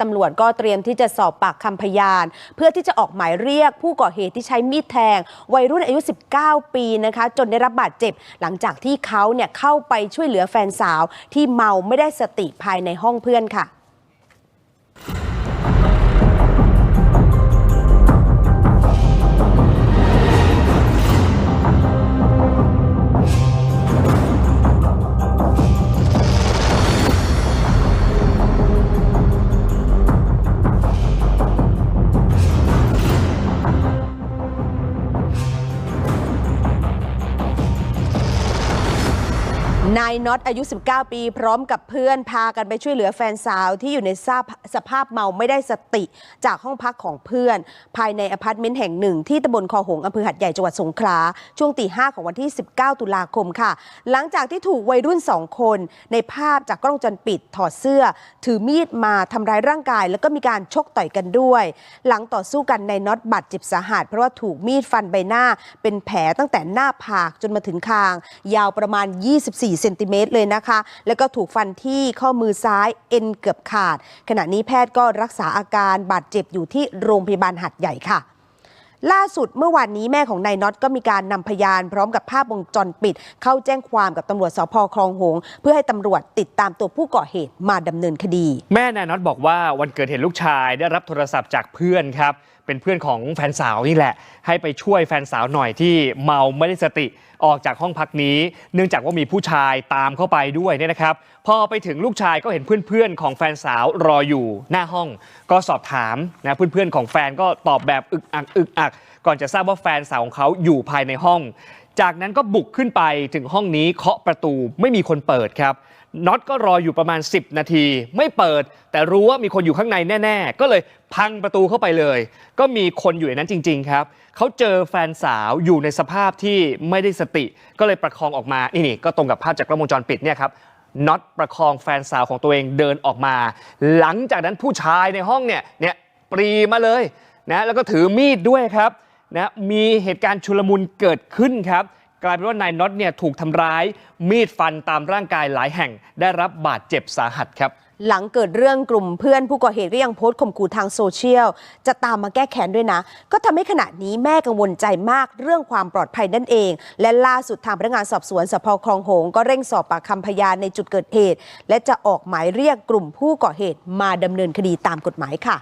ตำรวจก็เตรียมที่จะสอบปากคำพยาน เพื่อที่จะออกหมายเรียก ผู้ก่อเหตุที่ใช้มีดแทง วัยรุ่นอายุ 19 ปีนะคะ จนได้รับบาดเจ็บ หลังจากที่เขาเนี่ยเข้าไปช่วยเหลือแฟนสาวที่เมาไม่ได้สติภายในห้องเพื่อนค่ะ นายน็อตอายุ 19 ปี พร้อมกับเพื่อนพากันไปช่วยเหลือแฟนสาวที่อยู่ในสภาพเมาไม่ได้สติจากห้องพักของเพื่อน ภายในอพาร์ตเมนต์แห่งหนึ่งที่ตำบลคอหงอำเภอหัดใหญ่จังหวัดสงขลาช่วงตีห้าของวันที่ 19 ตุลาคมค่ะ หลังจากที่ถูกวัยรุ่นสองคน ในภาพจากกล้องจรปิดถอดเสื้อ ถือมีดมาทำร้ายร่างกาย แล้วก็มีการชกต่อยกันด้วย หลังต่อสู้กันนายน็อตบาดเจ็บสาหัสเพราะว่าถูกมีดฟันใบหน้า เป็นแผลตั้งแต่หน้าผากจนมาถึงคาง ยาวประมาณ 24เซนติเมตรเลยนะคะ แล้วก็ถูกฟันที่ข้อมือซ้ายเอ็นเกือบขาด ขณะนี้แพทย์ก็รักษาอาการบาดเจ็บอยู่ที่โรงพยาบาลหัดใหญ่ค่ะล่าสุดเมื่อวานนี้แม่ของนายน็อตก็มีการนำพยานพร้อมกับภาพวงจรปิด เข้าแจ้งความกับตำรวจสพคลองหงส์เพื่อให้ตำรวจติดตามตัวผู้ก่อเหตุมาดำเนินคดี แม่นายน็อตบอกว่าวันเกิดเหตุลูกชายได้รับโทรศัพท์จากเพื่อนครับ เป็นเพื่อนของแฟนสาวนี่แหละ ให้ไปช่วยแฟนสาวหน่อยที่เมาไม่ได้สติออกจากห้องพักนี้ เนื่องจากว่ามีผู้ชายตามเข้าไปด้วยเนี่ยนะครับ พอไปถึงลูกชายก็เห็นเพื่อนๆของแฟนสาวรออยู่หน้าห้อง ก็สอบถามนะเพื่อนๆของแฟนก็ตอบแบบอึกอักอึกอัก ก่อนจะทราบว่าแฟนสาวของเขาอยู่ภายในห้อง จากนั้นก็บุกขึ้นไปถึงห้องนี้เคาะประตูไม่มีคนเปิดครับน็อตก็รออยู่ประมาณ 10 นาที ไม่เปิด แต่รู้ว่ามีคนอยู่ข้างในแน่ ๆ ก็เลยพังประตูเข้าไปเลย ก็มีคนอยู่ในนั้นจริง ๆ ครับเขาเจอแฟนสาวอยู่ในสภาพที่ไม่ได้สติ ก็เลยประคองออกมานี่นี่ก็ตรงกับภาพจากกล้องวงจรปิดเนี่ยครับน็อตประคองแฟนสาวของตัวเองเดินออกมา หลังจากนั้นผู้ชายในห้องเนี่ยเนี่ยปรีมาเลยนะแล้วก็ถือมีดด้วยครับ นะมีเหตุการณ์ชุลมุนเกิดขึ้นครับ กลายเป็นว่านายน็อตเนี่ยถูกทำร้าย มีดฟันตามร่างกายหลายแห่ง ได้รับบาดเจ็บสาหัสครับ หลังเกิดเรื่องกลุ่มเพื่อนผู้ก่อเหตุก็ยังโพสต์ข่มขู่ทางโซเชียล จะตามมาแก้แค้นด้วยนะ ก็ทำให้ขณะนี้แม่กังวลใจมากเรื่องความปลอดภัยนั่นเอง และล่าสุดทางพนักงานสอบสวนสพคลองหงก็เร่งสอบปากคำพยานในจุดเกิดเหตุ และจะออกหมายเรียกกลุ่มผู้ก่อเหตุมาดำเนินคดีตามกฎหมายค่ะ